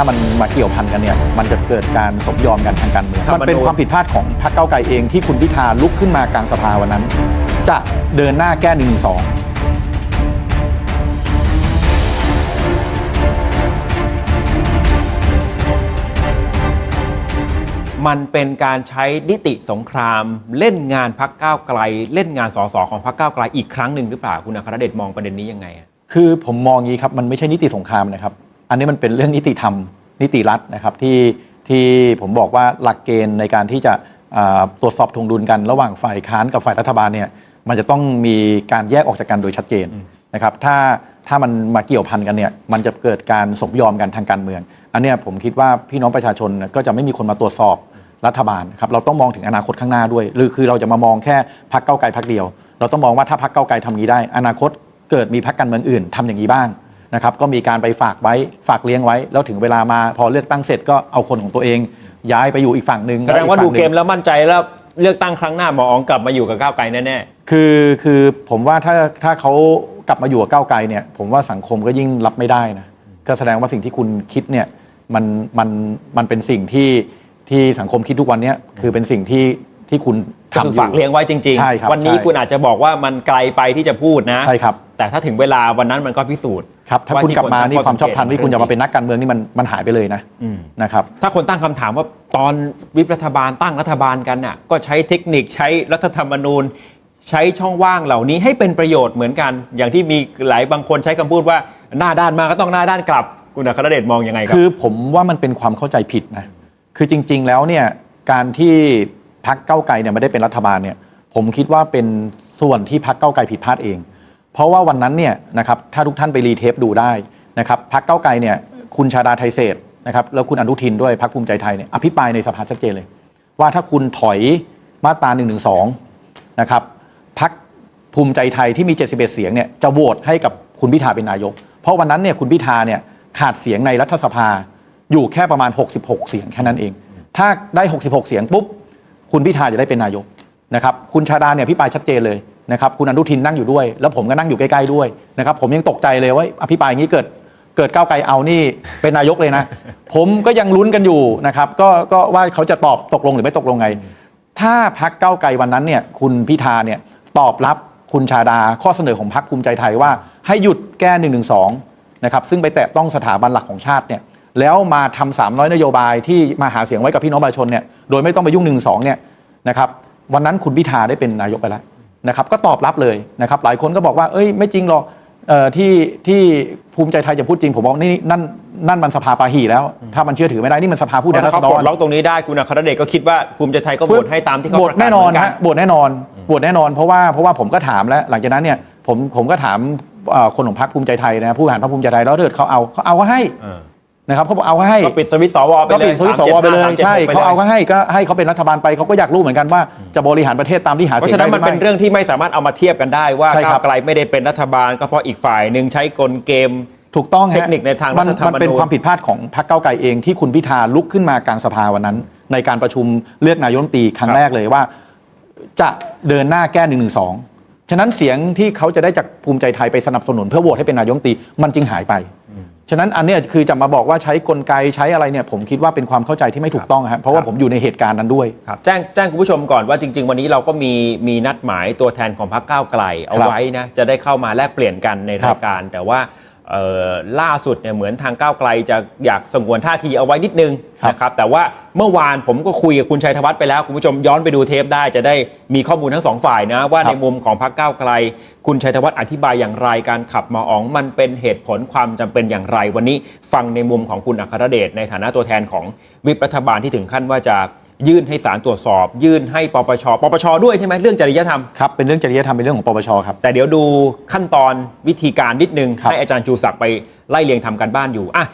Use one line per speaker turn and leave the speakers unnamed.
ถ้ามันมาเกี่ยวพันกันเนี่ยมันจะเกิดการสมยอมกันทางการเมือง
ธรรมนูญ
มันเป็นความผิดพลาดของพรรคเก้าวไกลเองที่คุณพิธาลุกขึ้นมากลางสภาวันนั้น จะเดินหน้าแก้หนึ่งสอง
มันเป็นการใช้นิติสงคราม เล่นงานพักก้าวไกล เล่นงานสสของพักก้าวไกลอีกครั้งหนึ่งหรือเปล่าคุณอัครเดชมองประเด็นนี้ยังไงอะ
คือผมมองงี้ครับมันไม่ใช่นิติสงครามนะครับ อันนี้มันเป็นเรื่องนิติธรรม นิติรัฐนะครับที่ที่ผมบอกว่าหลักเกณฑ์ในการที่จะอ่าตรวจสอบทวงดุลกันระหว่างฝ่ายค้านกับฝ่ายรัฐบาลเนี่ยมันจะต้องมีการแยกออกจากกันโดยชัดเจนนะครับถ้าถ้ามันมาเกี่ยวพันกันเนี่ยมันจะเกิดการสมยอมกันทางการเมือง อันเนี้ยผมคิดว่าพี่น้องประชาชนเนี่ยก็จะไม่มีคนมาตรวจสอบรัฐบาลครับเราต้องมองถึงอนาคตข้างหน้าด้วย หรือคือเราจะมามองแค่พักเก้าวไกลพักเดียว เราต้องมองว่าถ้าพักเก้าวไกลทำนี้ได้ อนาคตเกิดมีพักการเมืองอื่นทำอย่างนี้บ้าง นะครับก็มีการไปฝากไว้ฝากเลี้ยงไว้ แล้วถึงเวลามาพอเลือกตั้งเสร็จก็เอาคนของตัวเอง ย้ายไปอยู่อีกฝั่งหนึ่ง
แสดงว่า
ล้
ดู
อีฝั่
เก
ห
ม
นึ่ง
แล้วมั่นใจแล้วเลือกตั้งครั้งหน้าหมออ๋องกลับมาอยู่กับก้าวไกลแน่
คือคือผมว่าถ้าถ้าเขากลับมาอยู่กับก้าวไกลเนี่ยผมว่าสังคมก็ยิ่งรับไม่ได้นะก็แสดงว่าสิ่งที่คุณคิดเนี่ยมันมันมันเป็นสิ่งที่ที่สังคมคิดทุกวันเนี้ยคือเป็นสิ่งที่ ที่คุณ
ๆก็คือ
ทำอยู่
ฝากเลี้ยงไว้จริง
ใช่ครับ
วันนี้
ใช่
คุณอาจจะบอกว่ามันไกลไปที่จะพูดนะ
ใช่ครับ
แต่ถ้าถึงเวลาวันนั้นมันก็พิสูจน์
ครับถ้า
ว่
คุณ
ที่
กลับมานี่
ตั้ง
ความชอบธรรมที่คุณจะมาเป็น
จริง
นักการเมืองนี่มันมันหายไปเลยนะ
อืม
นะครับ
ถ้าคนตั้งคำถามว่าตอนวิปรัฐบาลตั้งรัฐบาลกันน่ะก็ใช้เทคนิคใช้รัฐธรรมนูญ ใช้ช่องว่างเหล่านี้ให้เป็นประโยชน์เหมือนกัน อย่างที่มีหลายบางคนใช้คำพูดว่าหน้าด้านมาก็ต้องหน้าด้านกลับ คุณอัครเดชมองยังไงครับ
คือผมว่ามันเป็นความเข้าใจผิดนะ คือจริง ๆ แล้วเนี่ยการที่ พักเก้าวไกลเนี่ยไม่ได้เป็นรัฐบาลเนี่ยผมคิดว่าเป็นส่วนที่พักเก้าวไกลผิดพลาดเอง เพราะว่าวันนั้นเนี่ยนะครับถ้าทุกท่านไปรีเทปดูได้นะครับพักเก้าวไกลเนี่ยคุณชาดาไทยเศษนะครับแล้วคุณอนุทินด้วยพักภูมิใจไทยเนี่ยอภิปรายในสภาชัดเจนเลย ว่าถ้าคุณถอยมาตรา1นึนะครับพักภูมิใจไทยที่มี 71 เสียงเนี่ยจะโหวตให้กับคุณพิธาเป็นนายก เพราะวันนั้นเนี่ยคุณพิธาเนี่ยขาดเสียงในรัฐสภาอยู่แค่ประมาณ 66 เสียงแค่นั้นเอง ถ้าได้ 66 เสียงปุ๊บ คุณพิธาจะได้เป็นนายกนะครับคุณชาดาเนี่ยพิปรายชัดเจนเลยนะครับคุณอนุทินนั่งอยู่ด้วย แล้วผมก็นั่งอยู่ใกล้ๆด้วยนะครับผมยังตกใจเลยว่าอภิปรายอย่างนี้เกิดเกิดก้าวไกลเอานี่เป็นนายกเลยนะ ผมก็ยังลุ้นกันอยู่นะครับก็ก็ว่าเขาจะตอบตกลงหรือไม่ตกลงไง ถ้าพักก้าวไกลวันนั้นเนี่ยคุณพิธาเนี่ยตอบรับคุณชาดาข้อเสนอของพักภูมิใจไทยว่า ให้หยุดแก้1นึนะครับซึ่งไปแตะต้องสถาบันหลักของชาติเนี่ยแล้วมาทำ300นโยบายที่มาหาเสียงไว้กับพี่น้องประชาชนเนี่ย โดยไม่ต้องไปยุ่ง1นึเนี่ยนะครับวันนั้นคุณพิธาได้เป็นนายกไปแล้วนะครับก็ตอบรับเลยนะครับหลายคนก็บอกว่าเอ้ยไม่จริงหรอกเอ่อที่ที่ภูมิใจไทยจะพูดจริงผมบอกนี่นั่นนั่นมันสภาปาหีแล้ว ถ้ามันเชื่อถือไม่ได้นี่มันสภาผู้แทน
ถ้า
ราษ
เขา
ฎ
ปล
ร
ดล็อกตรงนี้ได้คุณอัครเดชก็คิดว่าภูมิใจไทยก็โหวตให้ตามที่เขา
โหว
ป
ต
ระกาศ
แน่นอน
เหมืกั
ฮะโหวตแน่นอนโหวตแน่นอนเพราะว่าเพราะว่าผมก็ถามแล้ว หลังจากนั้นเนี่ยผมผมก็ถามเอ่อคนของพรรคภูมิใจไทยนะผู้บริหารพรรคภูมิใจไทยแล้วถ้าเกิดเขาเอาเขาเอาก็ให้
เออ
นะครับเขาบอกเอาก็ให้
ก็ปิดสวิตช์สวไป
ก็
เลย
ปิดสวิตช์สวไปเลย
375
ใช่
376ไปลย
เขาเอาก็ให้ก็ให้เขาเป็นรัฐบาลไปเขาก็อยากรู้เหมือนกันว่าจะบริหารประเทศตามที่หา
เพ
เสีย
ราะ
ง
ฉะนั้
ได้
น
หรื
มัน
อ
เป็น
ไม่
เรื่องที่ไม่สามารถเอามาเทียบกันได้ว่า
ใช่ครับ
ก้าวไกลไม่ได้เป็นรัฐบาล ก็เพราะอีกฝ่ายหนึ่งใช้กลเกม
ถูกต้องฮะ
เทคนิคในทางรัฐธรรมนูญ
มันเป็นความผิดพลาดของพรรคเก้าวไกลเองที่คุณพิธาลุกขึ้นมากลางสภาวันนั้น ในการประชุมเลือกนายกรัฐมนตรีครั้งแรกเลยว่า จะเดินหน้าแก้1นึฉะนั้นเสียงที่เขาจะได้จากภูมิใจไทยไปสนับสนุนเพื่อโหวตให้เป็นนายกรัฐมนตรีมันจึงหายไป ฉะนั้นอันเนี้ยคือจะมาบอกว่าใช้กลไกใช้อะไรเนี่ยผมคิดว่าเป็นความเข้าใจที่ไม่ถูกต้องครับเพราะว่าผมอยู่ในเหตุการณ์นั้นด้วย
ครับแจ้งแจ้งคุณผู้ชมก่อนว่าจริง ๆ วันนี้เราก็มีมีนัดหมายตัวแทนของพรรคก้าวไกล เอา
ครับ
ไว้นะจะได้เข้ามาแลกเปลี่ยนกันใน
ครั
รา
บ
ยการแต่ว่าเอ่อ ล่าสุดเนี่ยเหมือนทางก้าวไกลจะอยากสงวนท่าทีเอาไว้นิดนึง
ครับ
นะครับแต่ว่าเมื่อวานผมก็คุยกับคุณชัยธวัฒน์ไปแล้ว คุณผู้ชมย้อนไปดูเทปได้จะได้มีข้อมูลทั้งสองฝ่ายนะ ว่า
ครับ
ในมุมของพรรคก้าวไกล คุณชัยธวัฒน์อธิบายอย่างไรการขับหมออ๋องมันเป็นเหตุผลความจำเป็นอย่างไร วันนี้ฟังในมุมของคุณอัครเดชในฐานะตัวแทนของวิปรัฐบาลที่ถึงขั้นว่าจะ ยื่นให้ศาลตรวจสอบ ยื่นให้ปปชปปชด้วยใช่ไหมเรื่องจริยธรรม
ครับ เป็นเรื่องจริยธรรมเป็นเรื่องของปปชครับ
แต่เดี๋ยวดูขั้นตอนวิธีการนิดนึง
ครับ
ให้อาจารย์ชูศักดิ์ไปไล่เรียงทำการบ้านอยู่อะ